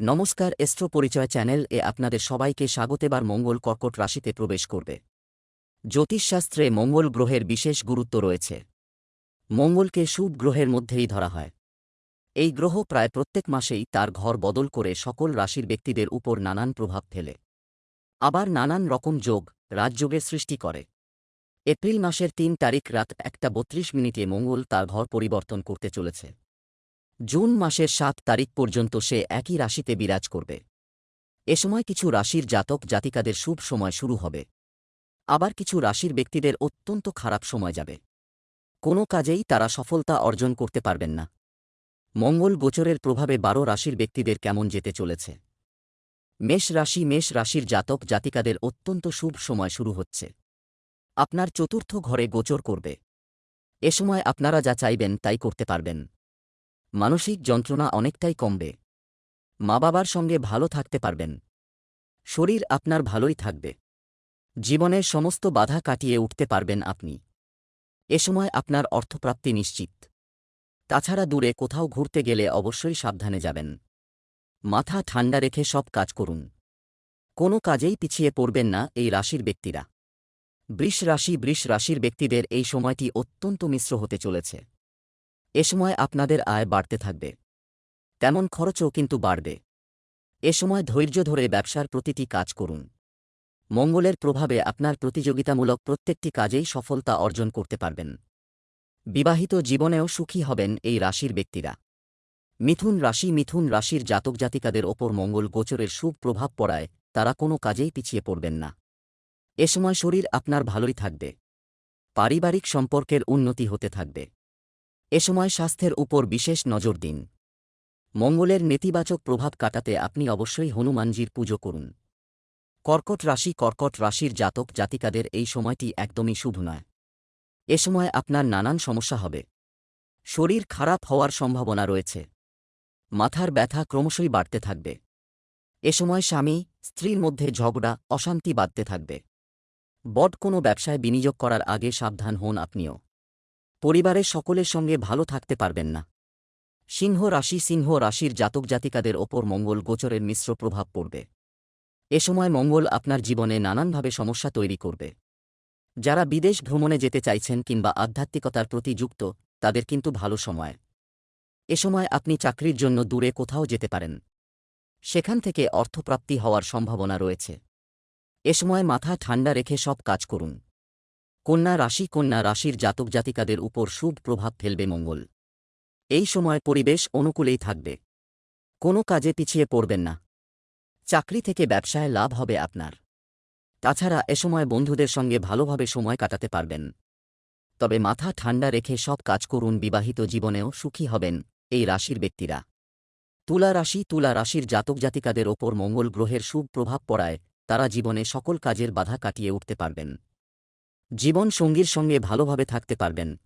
নমস্কার, এস্ট্রো পরিচয় চ্যানেল এ আপনাদের সবাইকে স্বাগতেবার মঙ্গল কর্কট রাশিতে প্রবেশ করবে। জ্যোতিষশাস্ত্রে মঙ্গল গ্রহের বিশেষ গুরুত্ব রয়েছে। মঙ্গলকে শুভ গ্রহের মধ্যেই ধরা হয়। এই গ্রহ প্রায় প্রত্যেক মাসেই তার ঘর বদল করে সকল রাশির ব্যক্তিদের উপর নানান প্রভাব ফেলে। আবার নানান রকম যোগ, রাজযোগের সৃষ্টি করে। এপ্রিল মাসের তিন তারিখ রাত একটা বত্রিশ মিনিটে মঙ্গল তার ঘর পরিবর্তন করতে চলেছে। জুন মাসের সাত তারিখ পর্যন্ত সে একই রাশিতে বিরাজ করবে। এ সময় কিছু রাশির জাতক জাতিকাদের শুভ সময় শুরু হবে। আবার কিছু রাশির ব্যক্তিদের অত্যন্ত খারাপ সময় যাবে। কোনো কাজেই তারা সফলতা অর্জন করতে পারবেন না। মঙ্গল গোচরের প্রভাবে বারো রাশির ব্যক্তিদের কেমন যেতে চলেছে? মেষ রাশি মেষ রাশির জাতক জাতিকাদের অত্যন্ত শুভ সময় শুরু হচ্ছে। আপনার চতুর্থ ঘরে গোচর করবে। এ সময় আপনারা যা চাইবেন তাই করতে পারবেন। মানসিক যন্ত্রণা অনেকটাই কমবে। মা বাবার সঙ্গে ভালো থাকতে পারবেন। শরীর আপনার ভালোই থাকবে। জীবনের সমস্ত বাধা কাটিয়ে উঠতে পারবেন আপনি। এ সময় আপনার অর্থপ্রাপ্তি নিশ্চিত। তাছাড়া দূরে কোথাও ঘুরতে গেলে অবশ্যই সাবধানে যাবেন। মাথা ঠান্ডা রেখে সব কাজ করুন। কোনো কাজেই পিছিয়ে পড়বেন না এই রাশির ব্যক্তিরা। বৃষ রাশি বৃষ রাশির ব্যক্তিদের এই সময়টি অত্যন্ত মিশ্র হতে চলেছে। এ সময় আপনাদের আয় বাড়তে থাকবে। তেমন খরচও কিন্তু বাড়বে। এ সময় ধৈর্য ধরে ব্যবসার প্রতিটি কাজ করুন। মঙ্গলের প্রভাবে আপনার প্রতিযোগিতামূলক প্রত্যেকটি কাজেই সফলতা অর্জন করতে পারবেন। বিবাহিত জীবনেও সুখী হবেন এই রাশির ব্যক্তিরা। মিথুন রাশি মিথুন রাশির জাতক জাতিকাদের ওপর মঙ্গল গোচরের শুভ প্রভাব পড়ায় তারা কোনো কাজেই পিছিয়ে পড়বেন না। এ সময় শরীর আপনার ভালোই থাকবে। পারিবারিক সম্পর্কের উন্নতি হতে থাকবে। এ সময় স্বাস্থ্যের উপর বিশেষ নজর দিন। মঙ্গলের নেতিবাচক প্রভাব কাটাতে আপনি অবশ্যই হনুমানজির পুজো করুন। কর্কট রাশি কর্কট রাশির জাতক জাতিকাদের এই সময়টি একদমই শুভ নয়। এ সময় আপনার নানান সমস্যা হবে। শরীর খারাপ হওয়ার সম্ভাবনা রয়েছে। মাথার ব্যথা ক্রমশই বাড়তে থাকবে। এ সময় স্বামী, স্ত্রীর মধ্যে ঝগড়া, অশান্তি বাড়তে থাকবে। বট কোনো ব্যবসায় বিনিয়োগ করার আগে সাবধান হন আপনিও। পরিবারের সকলের সঙ্গে ভালো থাকতে পারবেন না। সিংহ রাশি সিংহ রাশির জাতক জাতিকাদের ওপর মঙ্গল গোচরের মিশ্র প্রভাব পড়বে। এ সময় মঙ্গল আপনার জীবনে নানানভাবে সমস্যা তৈরি করবে। যারা বিদেশ ভ্রমণে যেতে চাইছেন কিংবা আধ্যাত্মিকতার প্রতি যুক্ত, তাদের কিন্তু ভালো সময়। এ সময় আপনি চাকরির জন্য দূরে কোথাও যেতে পারেন। সেখান থেকে অর্থপ্রাপ্তি হওয়ার সম্ভাবনা রয়েছে। এ সময় মাথা ঠান্ডা রেখে সব কাজ করুন। কন্যা রাশি কন্যা রাশির জাতক জাতিকাদের উপর শুভ প্রভাব ফেলবে মঙ্গল। এই সময় পরিবেশ অনুকূলেই থাকবে। কোনো কাজে পিছিয়ে পড়বেন না। চাকরি থেকে ব্যবসায় লাভ হবে আপনার। তাছাড়া এ সময় বন্ধুদের সঙ্গে ভালোভাবে সময় কাটাতে পারবেন। তবে মাথা ঠান্ডা রেখে সব কাজ করুন, বিবাহিত জীবনেও সুখী হবেন এই রাশির ব্যক্তিরা। তুলা রাশি তুলা রাশির জাতক জাতিকাদের ওপর মঙ্গল গ্রহের শুভ প্রভাব পড়ায় তারা জীবনে সকল কাজের বাধা কাটিয়ে উঠতে পারবেন। জীবন সঙ্গীর সঙ্গে ভালোভাবে থাকতে পারবেন।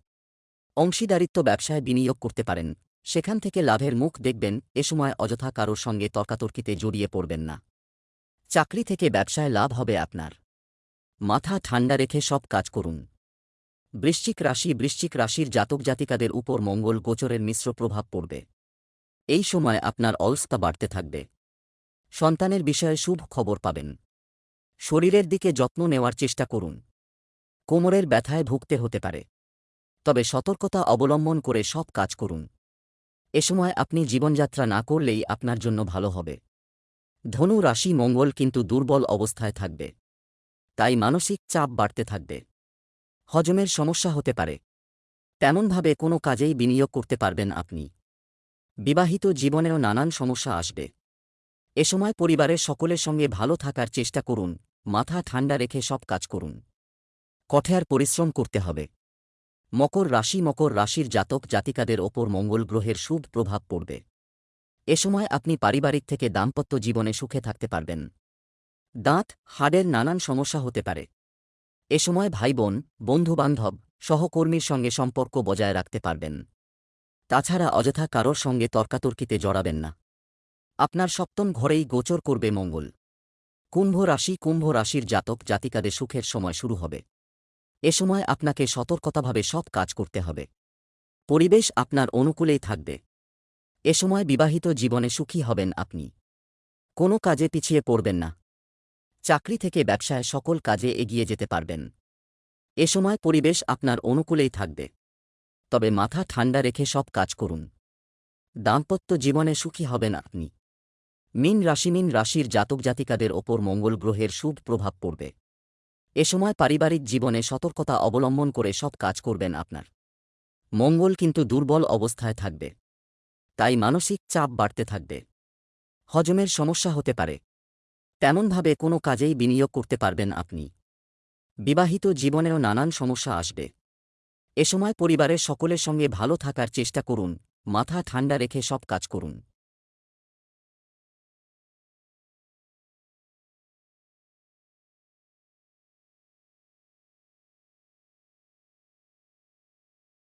অংশীদারিত্ব ব্যবসায় বিনিয়োগ করতে পারেন। সেখান থেকে লাভের মুখ দেখবেন, এ সময় অযথা কারোর সঙ্গে তর্কাতর্কিতে জড়িয়ে পড়বেন না। চাকরি থেকে ব্যবসায় লাভ হবে আপনার। মাথা ঠান্ডা রেখে সব কাজ করুন। বৃশ্চিক রাশি বৃশ্চিক রাশির জাতক জাতিকাদের উপর মঙ্গল গোচরের মিশ্র প্রভাব পড়বে। এই সময় আপনার অলস্তা বাড়তে থাকবে। সন্তানের বিষয়ে শুভ খবর পাবেন। শরীরের দিকে যত্ন নেওয়ার চেষ্টা করুন। কোমরের ব্যথায় ভুগতে হতে পারে। তবে সতর্কতা অবলম্বন করে সব কাজ করুন। এ সময় আপনি জীবনযাত্রা না করলেই আপনার জন্য ভালো হবে। ধনু রাশি মঙ্গল কিন্তু দুর্বল অবস্থায় থাকবে। তাই মানসিক চাপ বাড়তে থাকবে। হজমের সমস্যা হতে পারে। তেমনভাবে কোনো কাজেই বিনিয়োগ করতে পারবেন আপনি। বিবাহিত জীবনেও নানান সমস্যা আসবে। এ সময় পরিবারের সকলের সঙ্গে ভালো থাকার চেষ্টা করুন। মাথা ঠান্ডা রেখে সব কাজ করুন। কঠের পরিশ্রম করতে হবে। মকর রাশি মকর রাশির জাতক জাতিকাদের ওপর মঙ্গল গ্রহের শুভ প্রভাব পড়বে। এ সময় আপনি পারিবারিক থেকে দাম্পত্য জীবনে সুখে থাকতে পারবেন। দাঁত, হাড়ের নানান সমস্যা হতে পারে। এ সময় ভাইবোন, বন্ধুবান্ধব, সহকর্মীর সঙ্গে সম্পর্ক বজায় রাখতে পারবেন। তাছাড়া অযথা কারোর সঙ্গে তর্কাতর্কিতে জড়াবেন না। আপনার সপ্তম ঘরেই গোচর করবে মঙ্গল। কুম্ভ রাশি কুম্ভ রাশির জাতক জাতিকাদের সুখের সময় শুরু হবে। এ সময় আপনাকে সতর্কতাভাবে সব কাজ করতে হবে। পরিবেশ আপনার অনুকূলেই থাকবে। এ সময় বিবাহিত জীবনে সুখী হবেন আপনি। কোনো কাজে পিছিয়ে পড়বেন না। চাকরি থেকে ব্যবসায় সকল কাজে এগিয়ে যেতে পারবেন। এ সময় পরিবেশ আপনার অনুকূলেই থাকবে। তবে মাথা ঠান্ডা রেখে সব কাজ করুন। দাম্পত্য জীবনে সুখী হবেন আপনি। মিন রাশি মিন রাশির জাতক জাতিকাদের ওপর মঙ্গল গ্রহের শুভ প্রভাব পড়বে। এ সময় পারিবারিক জীবনে সতর্কতা অবলম্বন করে সব কাজ করবেন আপনার। মঙ্গল কিন্তু দুর্বল অবস্থায় থাকবে। তাই মানসিক চাপ বাড়তে থাকবে। হজমের সমস্যা হতে পারে। তেমনভাবে কোনো কাজেই বিনিয়োগ করতে পারবেন আপনি। বিবাহিত জীবনেও নানান সমস্যা আসবে। এ সময় পরিবারের সকলের সঙ্গে ভালো থাকার চেষ্টা করুন, মাথা ঠান্ডা রেখে সব কাজ করুন।